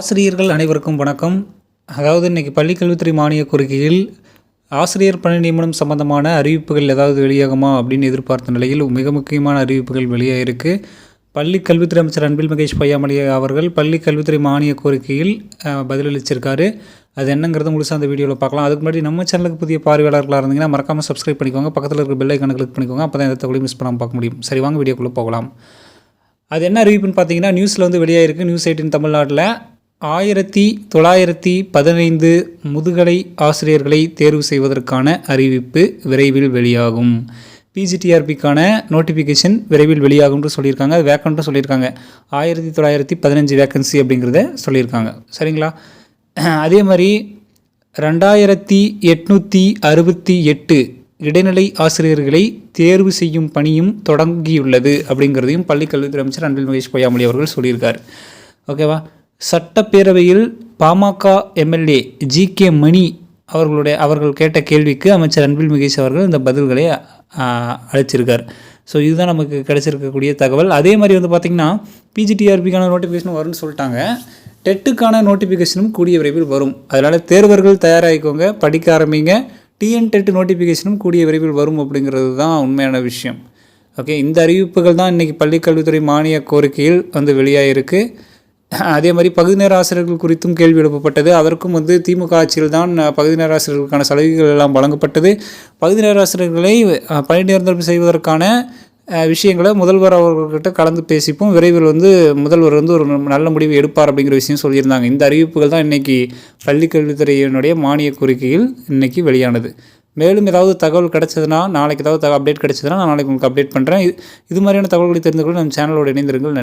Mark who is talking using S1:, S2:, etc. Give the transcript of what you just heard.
S1: ஆசிரியர்கள் அனைவருக்கும் வணக்கம். அதாவது இன்றைக்கி பள்ளிக்கல்வித்துறை மானிய கோரிக்கையில் ஆசிரியர் பணி நியமனம் சம்பந்தமான அறிவிப்புகள் ஏதாவது வெளியாகுமா அப்படின்னு எதிர்பார்த்த நிலையில் மிக முக்கியமான அறிவிப்புகள் வெளியாகிருக்கு பள்ளி கல்வித்துறை அமைச்சர் அன்பில் மகேஷ் பொய்யாமொழி அவர்கள் பள்ளி கல்வித்துறை மானிய கோரிக்கையில் பதிலளிச்சிருக்காரு. அது என்னங்கிறது முழுசாக அந்த வீடியோவில் பார்க்கலாம். அதுக்கு முன்னாடி நம்ம சேனலுக்கு புதிய பார்வையாளர்களாக இருந்தீங்கன்னா மறக்காமல் சப்ஸ்கிரைப் பண்ணிக்கோங்க. பக்கத்தில் இருக்கிற பெல் ஐக்கான கிளிக் பண்ணிக்கோங்க. அப்போ தான் எந்த தகவலையும் மிஸ் பண்ணாமல் பார்க்க முடியும். சரி வாங்க வீடியோக்குள்ளே போகலாம். அது என்ன அறிவிப்புன்னு பார்த்தீங்கன்னா நியூஸில் வந்து வெளியாகிருக்கு நியூஸ் எயிட்டின் தமிழ்நாட்டில். ஆயிரத்தி தொள்ளாயிரத்தி பதினைந்து முதுகலை ஆசிரியர்களை தேர்வு செய்வதற்கான அறிவிப்பு விரைவில் வெளியாகும். பிஜிடிஆர்பிக்கான நோட்டிஃபிகேஷன் விரைவில் வெளியாகும்னு சொல்லியிருக்காங்க. அது வேக்கண்ட்டும் சொல்லியிருக்காங்க. ஆயிரத்தி தொள்ளாயிரத்தி பதினஞ்சு வேக்கன்சி அப்படிங்கிறத சொல்லியிருக்காங்க. சரிங்களா? அதே மாதிரி ரெண்டாயிரத்தி எட்நூற்றி அறுபத்தி எட்டு இடைநிலை ஆசிரியர்களை தேர்வு செய்யும் பணியும் தொடங்கியுள்ளது அப்படிங்கிறதையும் பள்ளிக்கல்வித்துறை அமைச்சர் அன்பில் மகேஷ் பொய்யாமொழி அவர்கள் சொல்லியிருக்கார். ஓகேவா? சட்டப்பேரவையில் PMK MLA G K Mani அவர்களுடைய அவர்கள் கேட்ட கேள்விக்கு அமைச்சர் அன்பில் மகேஷ் அவர்கள் இந்த பதில்களை அழைச்சிருக்கார் ஸோ இதுதான் நமக்கு கிடைச்சிருக்கக்கூடிய தகவல். அதே மாதிரி வந்து பார்த்திங்கன்னா பிஜிடிஆர்பிக்கான நோட்டிஃபிகேஷன் வரும்னு சொல்லிட்டாங்க. டெட்டுக்கான நோட்டிஃபிகேஷனும் கூடிய விரைவில் வரும். அதனால் தேர்வர்கள் தயாராகிக்கோங்க படிக்க ஆரம்பிங்க. டிஎன் டெட் நோட்டிஃபிகேஷனும் கூடிய விரைவில் வரும் அப்படிங்கிறது தான் உண்மையான விஷயம். ஓகே இந்த அறிவிப்புகள் தான் இன்றைக்கி பள்ளிக்கல்வித்துறை மானிய கோரிக்கையில் வந்து வெளியாகிருக்கு அதே மாதிரி பகுதி நேர ஆசிரியர்கள் குறித்தும் கேள்வி எழுப்பப்பட்டது. அதற்கும் வந்து திமுக ஆட்சியில் தான் பகுதி நேர ஆசிரியர்களுக்கான சலுகைகள் எல்லாம் வழங்கப்பட்டது. பகுதி நேர ஆசிரியர்களை அஹ், பணி நிரந்தரம் செய்வதற்கான விஷயங்களை முதல்வர் அவர்கள்கிட்ட கலந்து பேசிப்போம். விரைவில் வந்து முதல்வர் வந்து ஒரு நல்ல முடிவு எடுப்பார் அப்படிங்கிற விஷயம் சொல்லியிருந்தாங்க. இந்த அறிவிப்புகள் தான் இன்றைக்கி பள்ளிக்கல்வித்துறையினுடைய மானிய கோரிக்கையில் இன்றைக்கி வெளியானது. மேலும் ஏதாவது தகவல் கிடச்சதுன்னா நாளைக்கு ஏதாவது அப்டேட் கிடச்சதுன்னா நான் நாளைக்கு உங்களுக்கு அப்டேட் பண்ணுறேன் இது இது மாதிரியான தகவல்களை தெரிந்து கொள்ள நம்ம சேனலோட இணைந்திருங்கள்.